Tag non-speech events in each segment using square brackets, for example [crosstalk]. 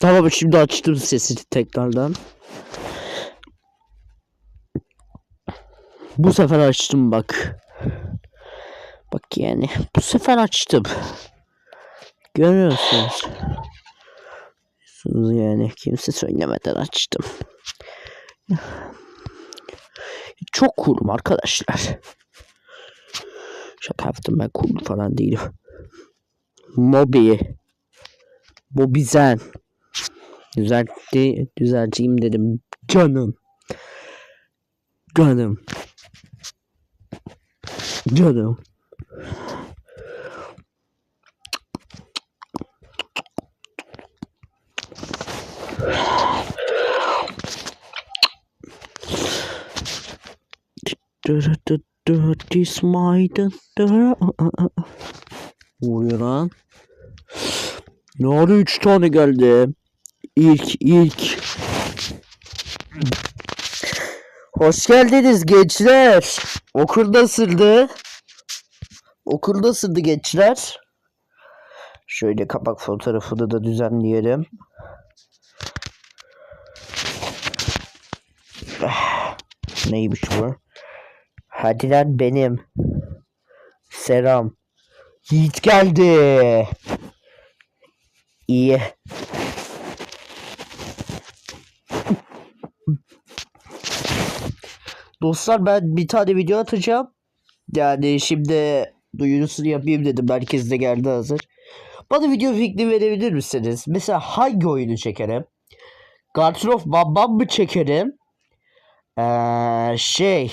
Tamam şimdi açtım sesi tekrardan. Bu sefer açtım bak. Bak yani bu sefer açtım. Görüyorsunuz. Yani kimse söylemeden açtım. Çok cool'um arkadaşlar. Şaka yaptım ben cool falan değilim. Mobi. Mobizen. Düzeltti, düzelteyim dedim. Canım. Canım. Canım. This my Vuruyor lan. Ne oldu 3 tane geldi. İlk ilk. Hoş geldiniz gençler. Okul nasıldı? Okul nasıldı gençler? Şöyle kapak fotoğrafını da düzenleyelim. Ah, Neymiş bu? Hadi lan benim. Selam. Yiğit geldi. İyi. Dostlar ben bir tane video atacağım. Yani şimdi duyurusunu yapayım dedim. Herkes de geldi hazır. Bana video fikri verebilir misiniz? Mesela hangi oyunu çekerim? Garden of Bam mı çekerim? Ee, şey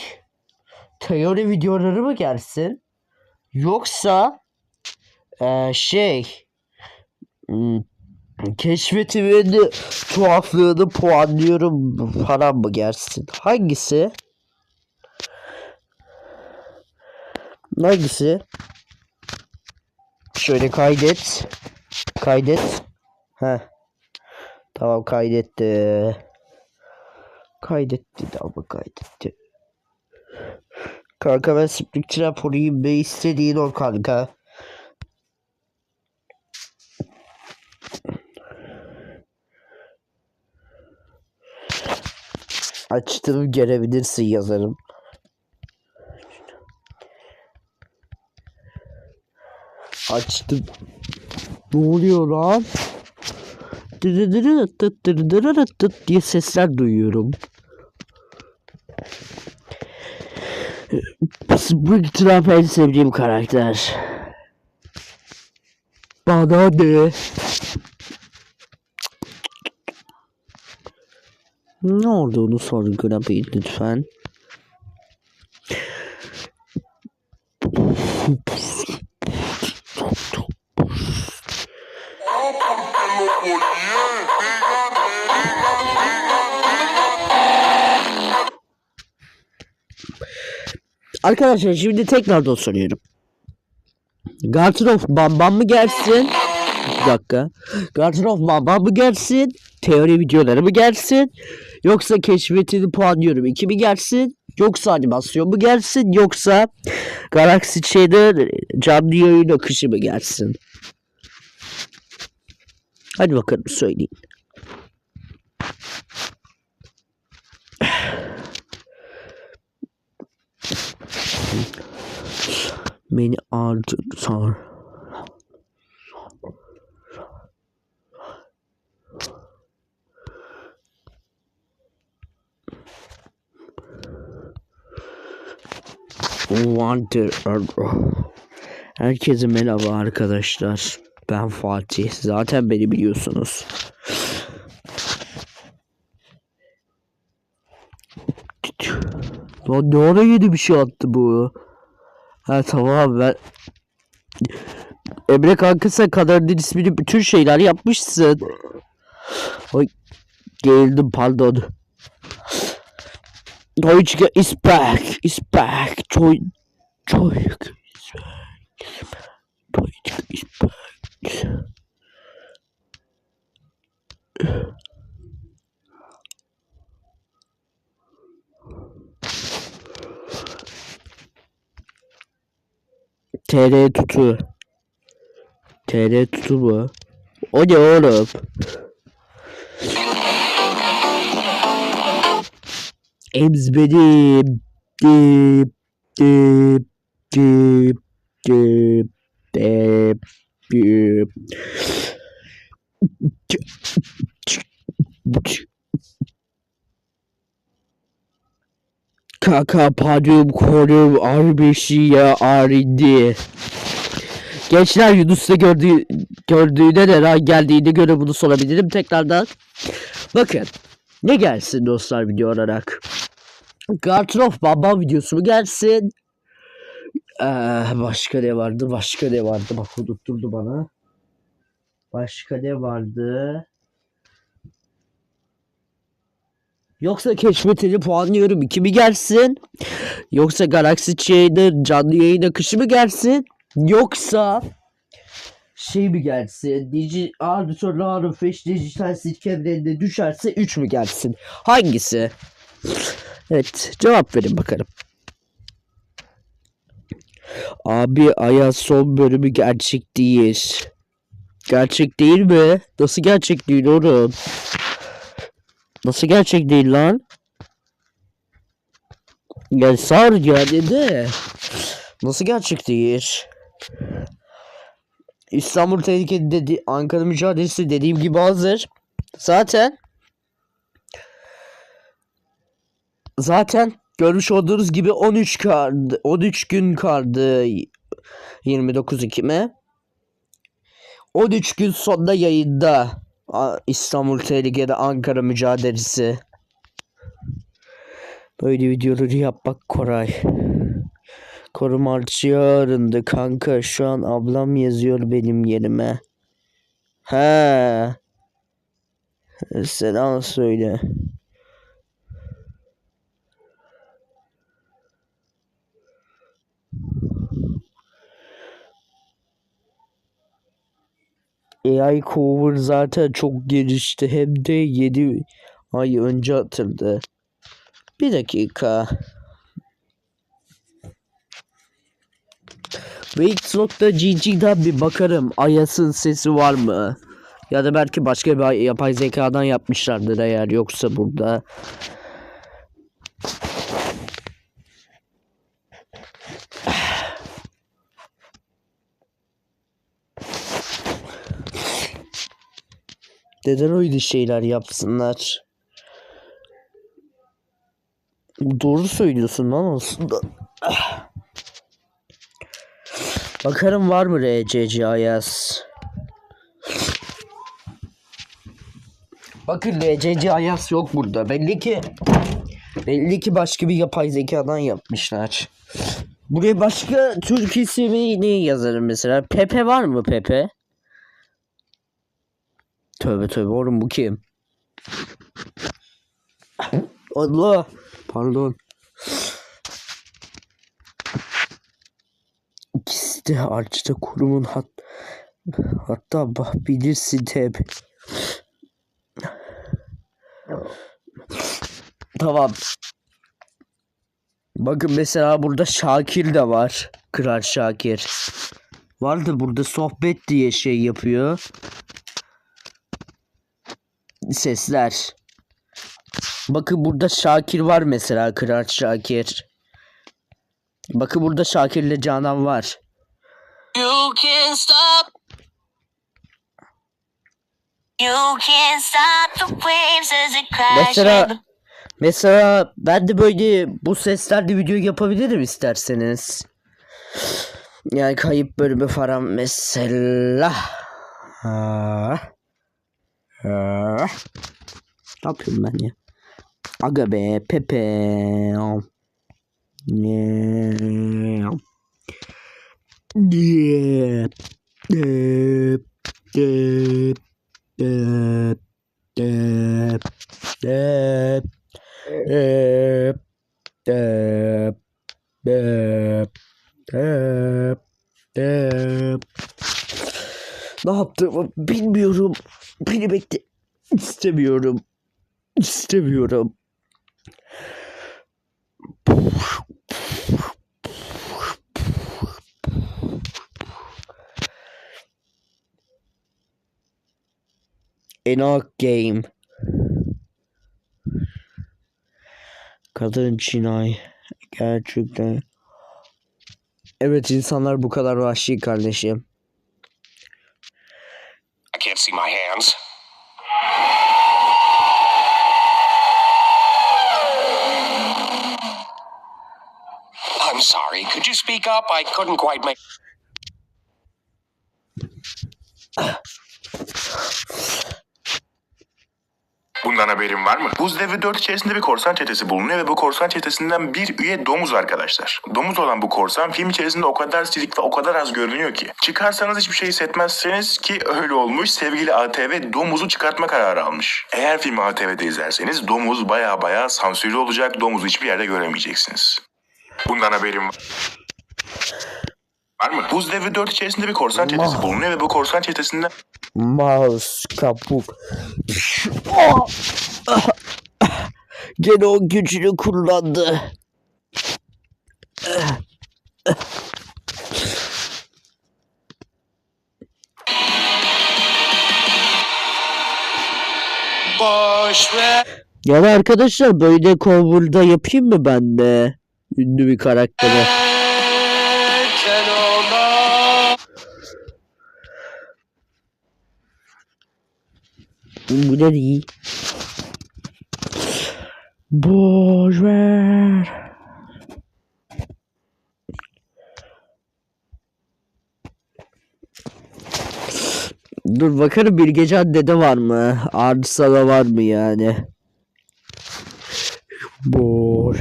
teori videoları mı gelsin? Yoksa ee, şey hmm, keşfetimin tuhaflığını puanlıyorum falan mı gelsin? Hangisi? Hangisi? Şöyle kaydet. Kaydet. Heh. Tamam kaydetti. Kaydetti de ama kaydetti. Kanka ben Spring Trampoline be istediğin ol kanka. Açtım görebilirsin yazarım. Açtım. Ne oluyor lan? Dırıdırı tıt dırıdırı tıt diye sesler duyuyorum. Spring Trap en sevdiğim karakter. Bana ne? Ne olduğunu sorgulayın lütfen. Arkadaşlar şimdi tekrardan soruyorum. Garden of Bam Bam mı gelsin? Bir dakika. Garden of Bam Bam mı gelsin? Teori videoları mı gelsin? Yoksa keşfetini puanlıyorum 2 mi gelsin? Yoksa animasyon mu gelsin? Yoksa Galaxy Shader canlı yayın akışı mı gelsin? Hadi bakalım söyleyin. Beni ağrı sar. Wonder Herkese merhaba arkadaşlar. Ben Fatih. Zaten beni biliyorsunuz. Lan ne ara yeni bir şey attı bu? Ha tamam ben... Emre kanka sen kadarın ismini bütün şeyler yapmışsın. Oy geldim pardon. Deutsche is back, is back. Joy, joy is back. Deutsche is back. TR tutu. TR tutu bu. O ne oğlum? Emzbedim. Dip, dip, dip, dip, dip, dip. Kaka padım korum arbişiye arindi. Gençler Yunus'ta gördüğü, gördüğüne de ra- geldiğine göre bunu sorabilirim tekrardan. Bakın ne gelsin dostlar video olarak. Gartrof Baba videosu mu gelsin? Ee, başka ne vardı? Başka ne vardı? Bak unutturdu bana. Başka ne vardı? Yoksa keşfetini puanlıyorum 2 mi gelsin? Yoksa Galaxy Chainer canlı yayın akışı mı gelsin? Yoksa şey mi gelsin? Digi Arthur Lara Fish dijital silke evrenine düşerse 3 mü gelsin? Hangisi? Evet cevap verin bakalım. Abi Ayaz son bölümü gerçek değil. Gerçek değil mi? Nasıl gerçek değil oğlum? Nasıl gerçek değil lan? Ya sar yani de. Nasıl gerçek değil? İstanbul tehlikeli dedi. Ankara mücadelesi dediğim gibi hazır. Zaten zaten görmüş olduğunuz gibi 13 kaldı. 13 gün kaldı 29 Ekim'e. 13 gün sonra yayında İstanbul tehlikeli Ankara mücadelesi. Böyle videoları yapmak kolay. Korumarçı arındı kanka. Şu an ablam yazıyor benim yerime. He. Selam söyle. AI Cover zaten çok gelişti. Hem de 7 ay önce atıldı. Bir dakika. Wix.gg'den bir bakarım. Ayas'ın sesi var mı? Ya da belki başka bir yapay zekadan yapmışlardır eğer yoksa burada. Neden öyle şeyler yapsınlar? Doğru söylüyorsun lan aslında. Bakarım var mı RCC Ayas? Bakın RCC Ayas yok burada. Belli ki belli ki başka bir yapay zekadan yapmışlar. Buraya başka Türk ismi ne yazarım mesela? Pepe var mı Pepe? Tövbe tövbe oğlum bu kim? Allah. Pardon. İkisi de Arçta kurumun hat hatta bak bilirsin tabi. Tamam. Bakın mesela burada Şakir de var. Kral Şakir. Vardı burada sohbet diye şey yapıyor. Sesler. Bakın burada Şakir var mesela Kral Şakir. Bakın burada Şakir'le Canan var. You can't stop. You can't stop the waves as it crash. Mesela mesela ben de böyle bu seslerde video yapabilirim isterseniz. Yani kayıp bölümü falan mesela. Ha. Ne yapıyorum ben ya? Aga be Pepe. Ne yaptığımı bilmiyorum. Beni bekle. İstemiyorum. İstemiyorum. Enoch Game. Kadın cinayet. Gerçekten. Evet insanlar bu kadar vahşi kardeşim. I can't see my hands. I'm sorry. Could you speak up? I couldn't quite make. Bundan haberin var mı? Buz Devri 4 içerisinde bir korsan çetesi bulunuyor ve bu korsan çetesinden bir üye domuz arkadaşlar. Domuz olan bu korsan film içerisinde o kadar silik ve o kadar az görünüyor ki. Çıkarsanız hiçbir şey hissetmezseniz ki öyle olmuş sevgili ATV domuzu çıkartma kararı almış. Eğer filmi ATV'de izlerseniz domuz baya baya sansürlü olacak domuzu hiçbir yerde göremeyeceksiniz. Bundan haberin var. Var mı? Buz Devri 4 içerisinde bir korsan çetesi bulunuyor ve bu korsan çetesinden Mouse kapuk. Ah! Ah! Gene o gücünü kullandı. Boş ver. Yani arkadaşlar böyle cover'da yapayım mı ben de? Ünlü bir karakteri. Bu da değil. Boş ver. Dur bakalım bir gece annede var mı? Arsala var mı yani? Boş.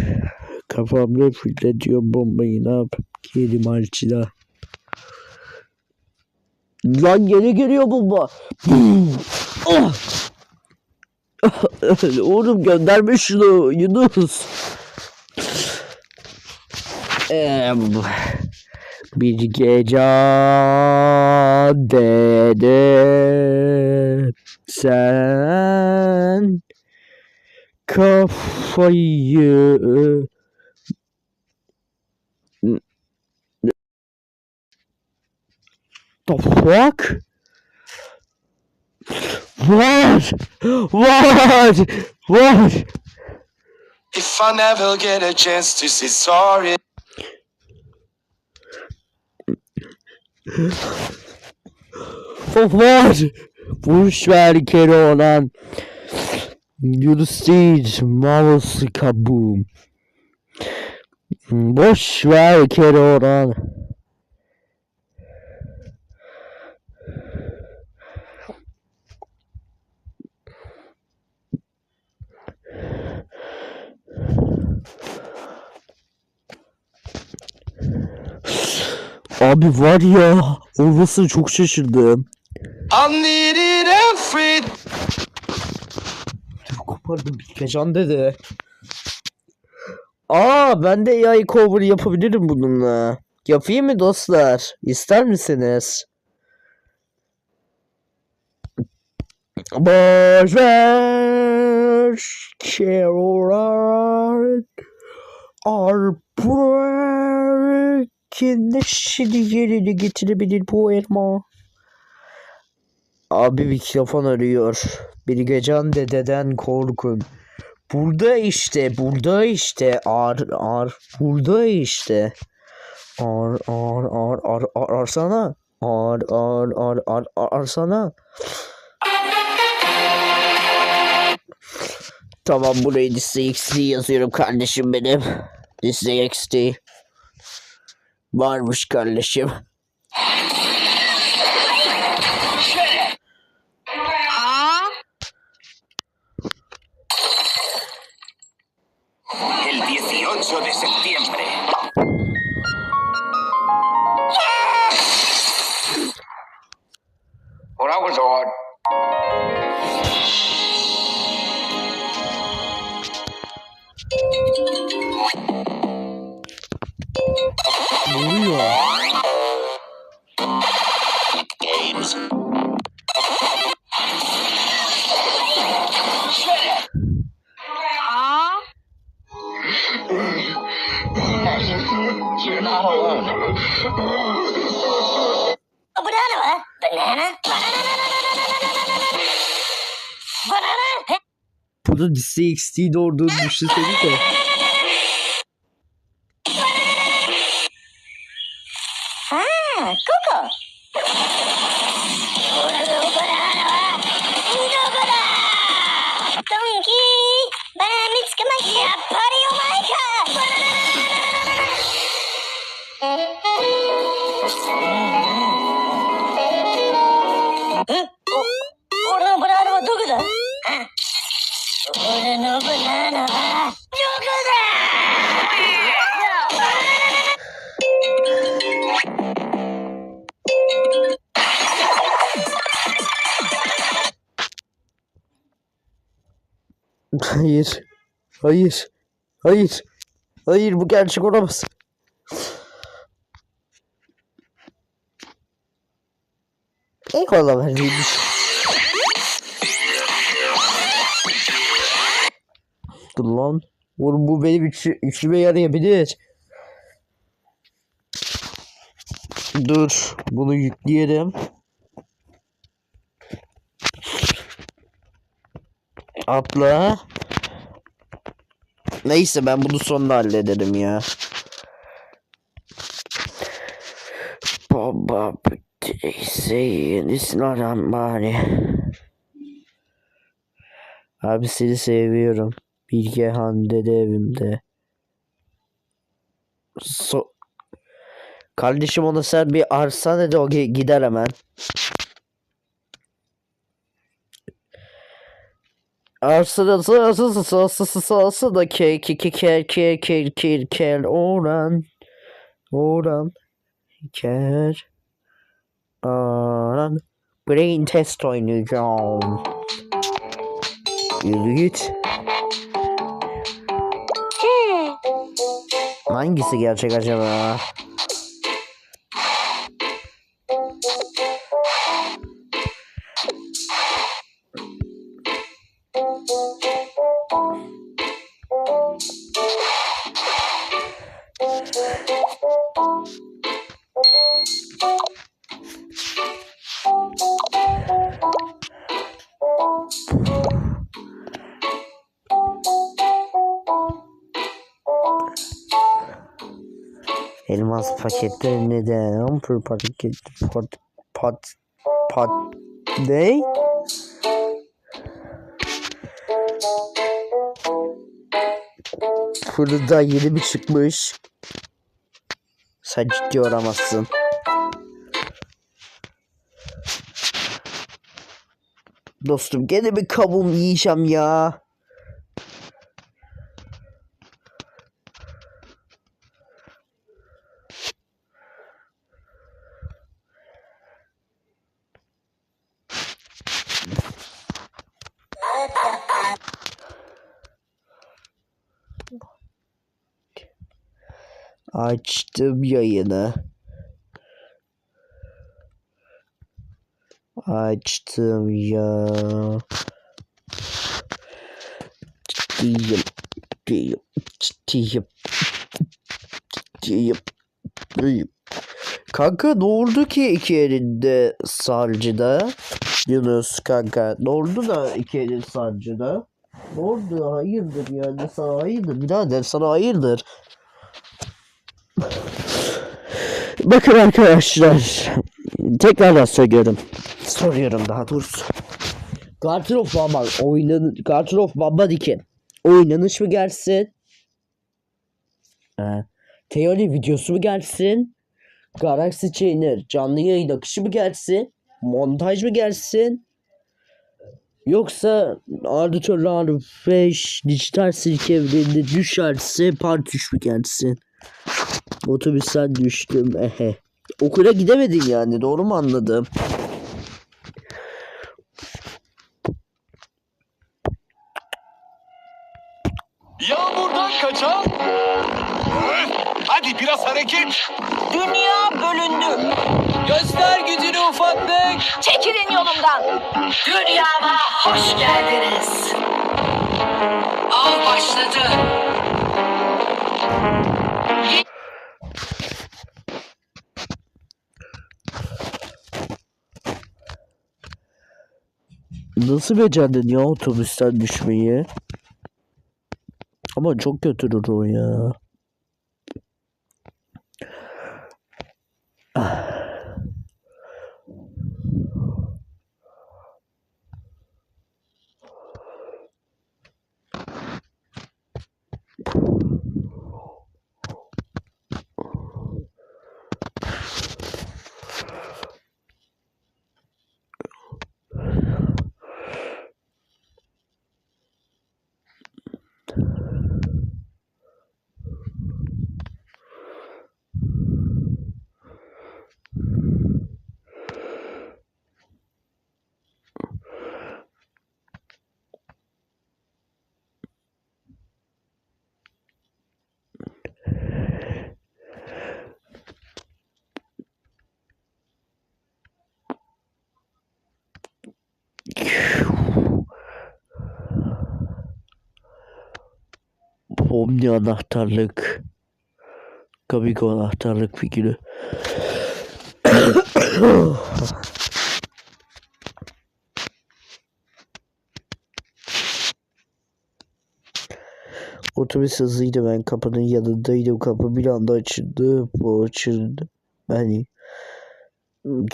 Kafamda fırlatıyor bombayı ne yapayım? Kerim alçıda. Lan geri geliyor bomba. Ah! [laughs] Oğlum gönderme şunu Yunus. Bir gece dedim sen kafayı The fuck? What? What? What? If I never get a chance to say sorry. What? Boş ver Keloğlan. Yunus değil. Mouse kabuğum. Boş ver Keloğlan. Abi var ya olmasını çok şaşırdım. I Kopardım Bilgecan dedi. Aa ben de AI cover yapabilirim bununla. Yapayım mı dostlar? İster misiniz? Boş ver Kerolar Arpurkin neşeli yerini getirebilir bu elma. Abi mikrofon arıyor. Bilgecan dededen korkun. Burada işte, burada işte. Ar, ar, burada işte. Ar, ar, ar, ar, ar, arsana. Ar, ar, ar, ar, ar, arsana. Tamam buraya liste yazıyorum kardeşim benim. Liste. Varmış kardeşim. CXT doğru düzgün düşünsenize. Yaparım. Hayır. Hayır. Hayır bu gerçek olamaz. Eyvallah verdiymiş. Dur lan. Oğlum bu benim üçü, üçlüme yarayabilir. Dur. Bunu yükleyelim. Atla. Neyse ben bunu sonra hallederim ya. Baba it's not on money. Abi seni seviyorum. Bilge Hande de evimde. So Kardeşim ona sen bir arsa dedi o gi- gider hemen. Arsırası da kel kel kel kel kel kel kel oran oran kel oran brain test oynayacağım. Yürü git. Hangisi gerçek acaba? Paketleri neden? Pır paket pot pot pot ne? Fırında yeni mi çıkmış? Sen ciddi olamazsın. Dostum gene bir kabuğum yiyeceğim ya. Açtım yayını. Açtım ya. Ciddiyim. Ciddiyim. Ciddiyim. Ciddiyim. Ciddiyim. Kanka ne oldu ki iki elinde sarcıda? Yunus kanka ne oldu da iki elin sarcıda? Ne oldu? Hayırdır yani sana hayırdır birader sana hayırdır. Bakın arkadaşlar. Tekrardan söylüyorum. Soruyorum daha doğrusu. Garden of Bamba oynan Garden of Bamba ki oynanış mı gelsin? Ee, teori videosu mu gelsin? Galaxy Chainer canlı yayın akışı mı gelsin? Montaj mı gelsin? Yoksa Arduino 5 dijital silke evreninde düşerse part 3 mü gelsin? Otobüsten düştüm ehe. Okula gidemedin yani doğru mu anladım? Yağmurdan kaçan... Hadi biraz hareket. Dünya bölündü. Göster gücünü ufaklık. Çekilin yolumdan. Dünyama hoş geldiniz. Av başladı. Nasıl becerdin ya otobüsten düşmeyi? Ama çok götürür o ya. Omni anahtarlık. Kamigo anahtarlık figürü. [coughs] Otobüs hızlıydı ben kapının yanındaydım. Kapı bir anda açıldı. Bu açıldı. Ben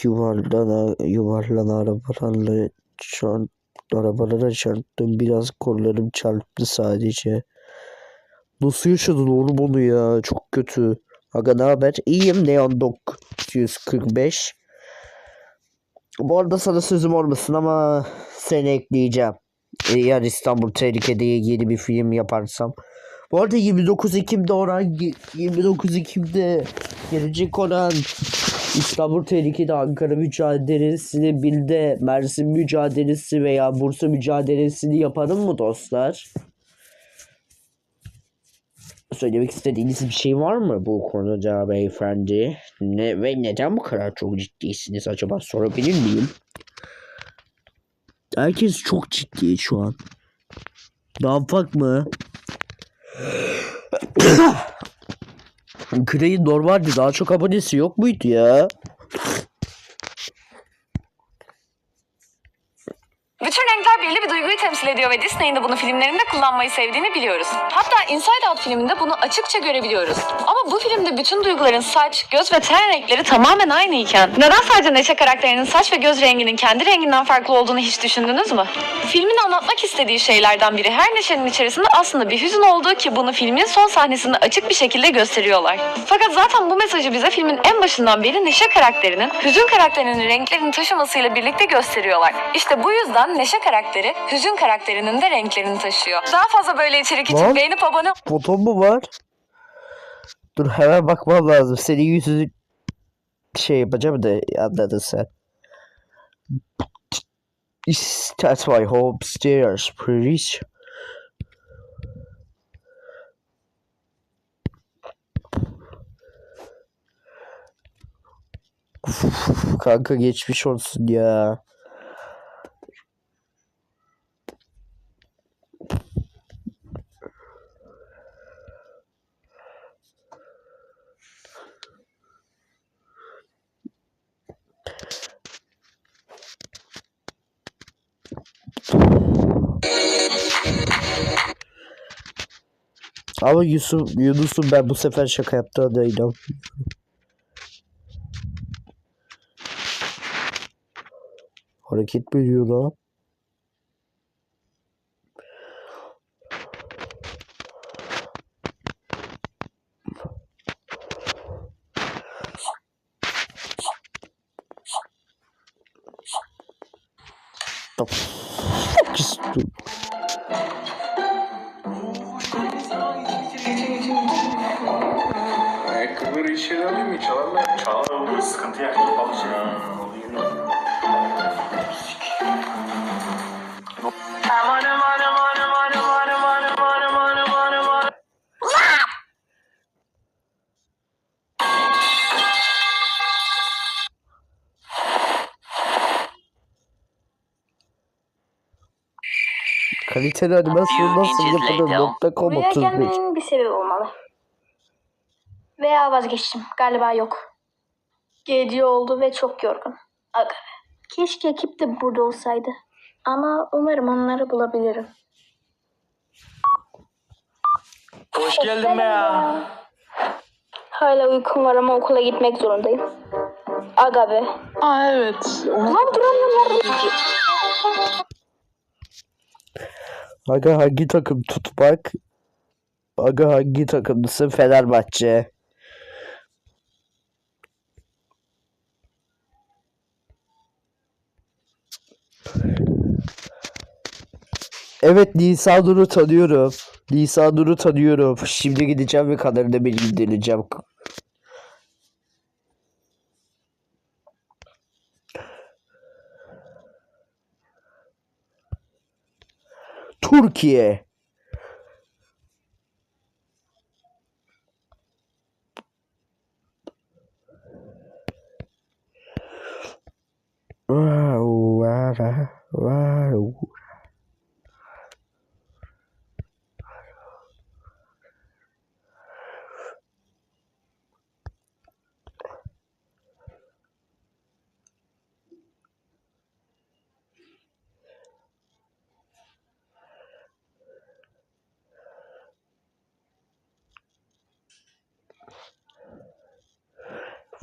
yuvarlana yuvarlana arabalarla çarp, arabalara çarptım. Biraz kollarım çarptı sadece. Nasıl yaşadın oğlum onu ya? Çok kötü. Aga ne haber? İyiyim Neon 945. Bu arada sana sözüm olmasın ama seni ekleyeceğim. Eğer İstanbul Tehlikede yeni bir film yaparsam. Bu arada 29 Ekim'de oran 29 Ekim'de gelecek olan İstanbul Tehlikede Ankara mücadelesini bir de Mersin mücadelesi veya Bursa mücadelesini yapalım mı dostlar? Söylemek istediğiniz bir şey var mı bu konuda beyefendi? Ne ve neden bu kadar çok ciddisiniz acaba sorabilir miyim? Herkes çok ciddi şu an. Yapak mı? [coughs] Grey'in normalde daha çok abonesi yok muydu ya? Bütün renkler belli bir duyguyu temsil ediyor ve Disney'in de bunu filmlerinde kullanmayı sevdiğini biliyoruz. Hatta Inside Out filminde bunu açıkça görebiliyoruz. Ama bu filmde bütün duyguların saç, göz ve ten renkleri tamamen aynı iken neden sadece Neşe karakterinin saç ve göz renginin kendi renginden farklı olduğunu hiç düşündünüz mü? Filmin anlatmak istediği şeylerden biri her Neşe'nin içerisinde aslında bir hüzün olduğu ki bunu filmin son sahnesinde açık bir şekilde gösteriyorlar. Fakat zaten bu mesajı bize filmin en başından beri Neşe karakterinin hüzün karakterinin renklerini taşımasıyla birlikte gösteriyorlar. İşte bu yüzden Neşe karakteri hüzün karakterinin de renklerini taşıyor. Daha fazla böyle içerik için Lan. beğenip abone Foton mu var? Dur hemen bakmam lazım. Senin yüzünü şey yapacağım da anladın sen. Is that my home stairs, please? Kanka geçmiş olsun ya. Ama Yusuf, Yunus'un ben bu sefer şaka yaptığına inan. Hareket mi ediyor lan? Sıkıntı yok. Kaliteli animasyon nasıl yapılır? Nokta com Buraya 35. gelmenin bir sebebi olmalı. Veya vazgeçtim. Galiba yok. Gece oldu ve çok yorgun. Aga be. Keşke ekip de burada olsaydı. Ama umarım onları bulabilirim. Hoş geldin be ya. Hala uykum var ama okula gitmek zorundayım. Aga be. Aa evet. Onu Lan duramıyorum? Aga hangi takım tutmak? Aga hangi takımlısın? Fenerbahçe. Evet Nisan Nur'u tanıyorum. Nisan Nur'u tanıyorum. Şimdi gideceğim ve kadarını bildireceğim. Türkiye. Wow, wow, wow.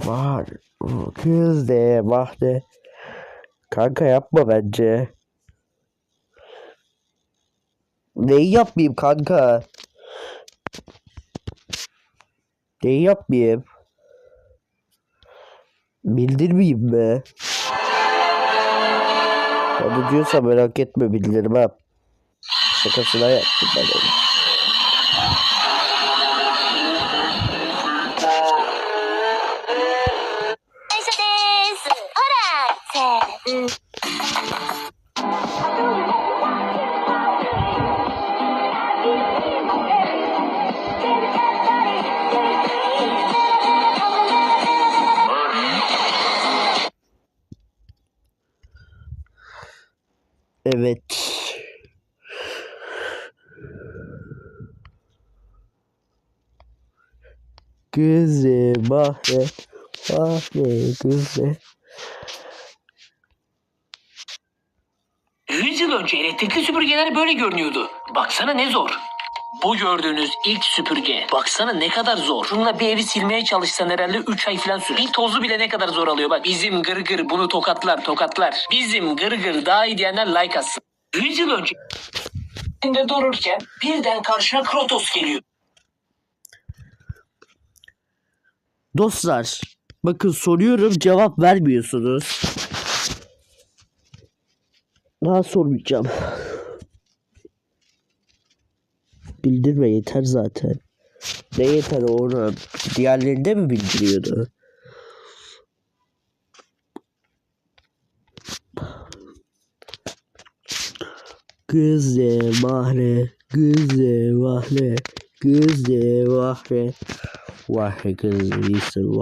Var. Kız de bak de. Kanka yapma bence. Neyi yapmayayım kanka? Neyi yapmayayım? Bildirmeyeyim mi? Onu diyorsa merak etme bildirmem. Şakasına yaptım ben onu. Evet. Kızım mahve. Mahve kızım. 100 yıl önce elektrikli süpürgeler böyle görünüyordu. Baksana ne zor. Bu gördüğünüz ilk süpürge. Baksana ne kadar zor. Bununla bir evi silmeye çalışsan herhalde 3 ay falan sürer. Bir tozu bile ne kadar zor alıyor. Bak bizim gırgır bunu tokatlar tokatlar. Bizim gırgır daha iyi diyenler like atsın. 100 yıl önce de dururken birden karşına Krotos geliyor. Dostlar, bakın soruyorum cevap vermiyorsunuz. Daha sormayacağım. Bildirme yeter zaten. Ne yeter onu? Diğerlerinde mi bildiriyordu? Kızı mahre, kızı mahre, kızı mahre. Vahre kızı iyisin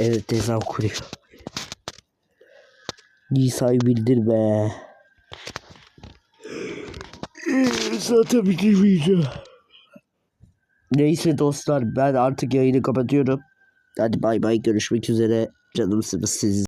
Evet ezan kuruyor. Nisa'yı bildirme. Zaten bitirmeyeceğim. Neyse dostlar ben artık yayını kapatıyorum. Hadi bay bay görüşmek üzere. Canımsınız siz.